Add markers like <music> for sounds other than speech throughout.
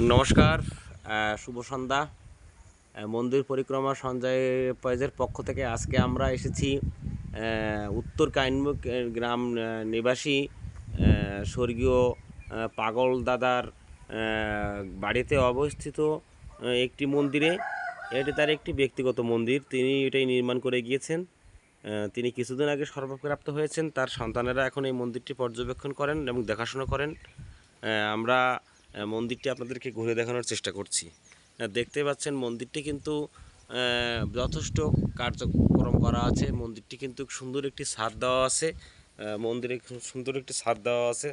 নমস্কার শুভ সন্ধ্যা। মন্দির পরিক্রমা সঞ্জয় পয়েজের পক্ষ থেকে আজকে আমরা এসেছি উত্তর কাইনমুখ গ্রাম নিবাসী স্বর্গীয় পাগল দাদার বাড়িতে অবস্থিত একটি মন্দিরে। এটি তার একটি ব্যক্তিগত মন্দির। তিনি এটাই নির্মাণ করে গিয়েছেন। তিনি কিছুদিন আগে সর্বপ্রাপ্ত হয়েছেন। তার সন্তানেরা এখন এই মন্দিরটি পর্যবেক্ষণ করেন এবং দেখাশোনা করেন। আমরা মন্দিরটি আপনাদেরকে ঘুরে দেখানোর চেষ্টা করছি। দেখতে পাচ্ছেন মন্দিরটি কিন্তু যথেষ্ট কার্যক্রম করা আছে। মন্দিরটি কিন্তু সুন্দর একটি ছাদ দেওয়া আছে। মন্দিরে সুন্দর একটি ছাদ দেওয়া আছে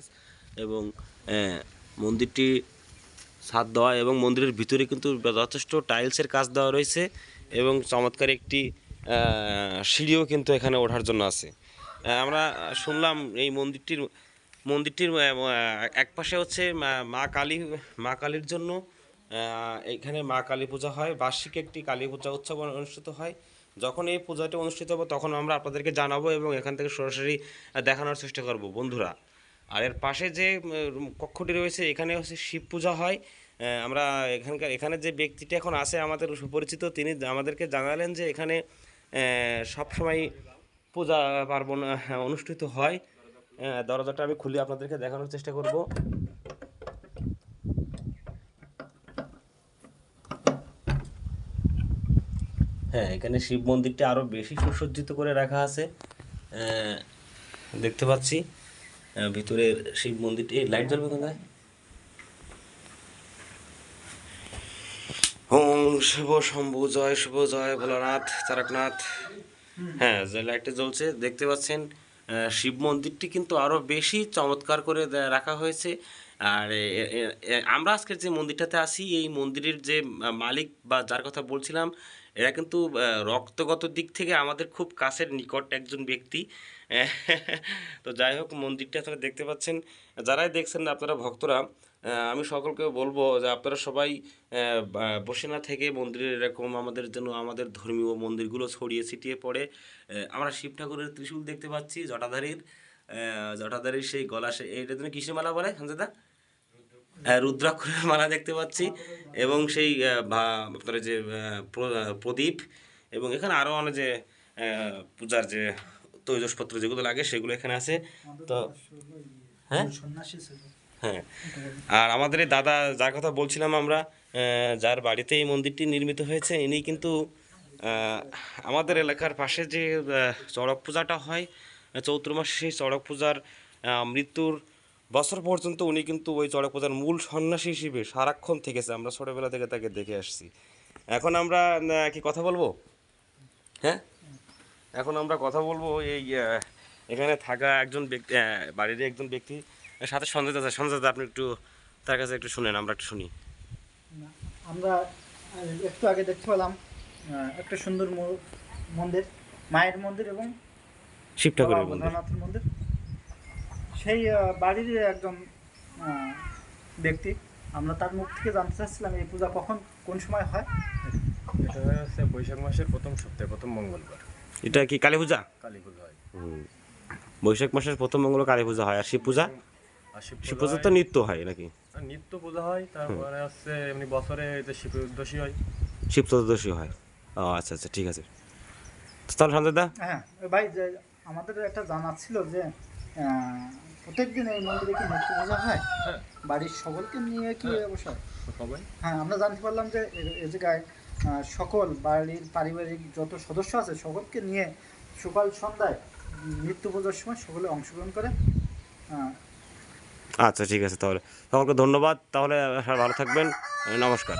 এবং মন্দিরটি ছাদ দেওয়া এবং মন্দিরের ভিতরে কিন্তু যথেষ্ট টাইলসের কাজ দেওয়া রয়েছে এবং চমৎকার একটি সিঁড়িও কিন্তু এখানে ওঠার জন্য আছে। আমরা শুনলাম এই মন্দিরটির মন্দিরটির এক পাশে হচ্ছে মা- কালী, মা কালীর জন্য এখানে মা কালী পূজা হয়। বার্ষিক একটি কালী পূজা উৎসব অনুষ্ঠিত হয়। যখন এই পূজাটি অনুষ্ঠিত হবে, তখন আমরা আপনাদেরকে জানাব এবং এখান থেকে সরাসরি দেখানোর চেষ্টা করব, বন্ধুরা। আর এর পাশে যে কক্ষটি রয়েছে, এখানে হচ্ছে শিব পূজা হয়। আমরা এখানকার, এখানে যে ব্যক্তিটি এখন আছে, আমাদের সুপরিচিত, তিনি আমাদেরকে জানালেন যে এখানে সবসময় পূজা পার্বণ অনুষ্ঠিত হয়। দরজাটা আমি খুলে আপনাদেরকে দেখানোর চেষ্টা করব। হ্যাঁ এখানে শিব মন্দিরটা আরও বেশি সুসজ্জিত করে রাখা আছে। দেখতে পাচ্ছি। ভিতরে শিব মন্দিরটি, লাইট জ্বলবে কোথায়? শুভ শম্ভু, জয় শুভ জয় ভোলানাথ, তারকনাথ। হ্যাঁ যে লাইটটা জ্বলছে, দেখতে পাচ্ছেন। শিব মন্দিরটি কিন্তু আরও বেশি চমৎকার করে রাখা হয়েছে। আর আমরা আজকের যে মন্দিরটাতে আসি, এই মন্দিরের যে মালিক বা যার কথা বলছিলাম, এরা কিন্তু রক্তগত দিক থেকে আমাদের খুব কাছের নিকট একজন ব্যক্তি। <laughs> তো যাই হোক, মন্দিরটা আপনারা দেখতে পাচ্ছেন। যারাই দেখছেন আপনারা ভক্তরা আমি সকলকে বলব যে আপনারা সবাই বসে না থেকে মন্দিরের এরকম আমাদের জন্য আমাদের ধর্মীয় মন্দিরগুলো ছড়িয়ে ছিটিয়ে পড়ে। আমরা শিব ঠাকুরের ত্রিশূল দেখতে পাচ্ছি, জটাধারীর। জটাধারীর সেই গলা সে এইটা জন্য কিসের মালা বলে হ্যাঁ, রুদ্রাক্ষরের মালা দেখতে পাচ্ছি। এবং সেই আপনার যে প্রদীপ এবং এখানে আরও অনেক যে পূজার যে তৈজসপত্র যেগুলো লাগে সেগুলো এখানে আছে। তো হ্যাঁ? হ্যাঁ। আর আমাদের এই দাদা যার কথা বলছিলাম আমরা যার বাড়িতে এই মন্দিরটি নির্মিত হয়েছে ইনি কিন্তু আমাদের এলাকার পাশে যে চড়ক পূজাটা হয় চৈত্র মাসে সেই চড়ক পূজার মৃত্যুর বছর পর্যন্ত উনি কিন্তু ওই চড়ক পূজার মূল সন্ন্যাসী হিসেবে সারাক্ষণ থেকেছে। আমরা ছোটোবেলা থেকে তাকে দেখে আসছি। এখন আমরা কি কথা বলব? হ্যাঁ? এখন আমরা কথা বলব এই এখানে থাকা একজন ব্যক্তি বাড়ির একজন ব্যক্তি সাথে সঞ্জয় দাদা। সঞ্জয় দাদা, আপনি একটু তার কাছে একটু শুনেন, আমরা একটু শুনি। আমরা একটু আগে দেখতে পেলাম একটা সুন্দর মন্দির, মায়ের মন্দির এবং শিব ঠাকুরের মন্দির। সেই বাড়ির একজন ব্যক্তি। আমরা তার মুখ থেকে জানতে চাচ্ছিলাম এই পূজা কখন কোন সময় হয়? এটা হচ্ছে বৈশাখ মাসের প্রথম সপ্তাহে প্রথম মঙ্গলবার। এটা কি কালী পূজা? কালী পুজো হয়। বৈশাখ মাসের প্রথম মঙ্গল কালী পূজা হয়। আর শিব পূজা? আর শিব শিব পূজা তো নিত্য হয় নাকি? আর নিত্য পূজা হয় তারপরে হচ্ছে এমনি বছরে যে শিব উদ্দেশ্যই হয়। শিব চতুর্দশী হয়। ও আচ্ছা আচ্ছা ঠিক আছে। তাহলে সঞ্জয় দা? হ্যাঁ ভাই আমাদের একটা জানা ছিল যে প্রত্যেক দিন এই মন্দিরে কি নিত্য পূজা হয়? হ্যাঁ। বাড়ির সকলকে নিয়ে কি অবসর সবাই। হ্যাঁ আমরা জানতে পারলাম যে এ- জায়গায় সকল বাড়ির পারিবারিক যত সদস্য আছে সকলকে নিয়ে সকাল সন্ধ্যায় নিত্য পুজোর সময় সকলে অংশগ্রহণ করে। আচ্ছা ঠিক আছে তাহলে। সকলকে ধন্যবাদ। তাহলে ভালো থাকবেন। নমস্কার।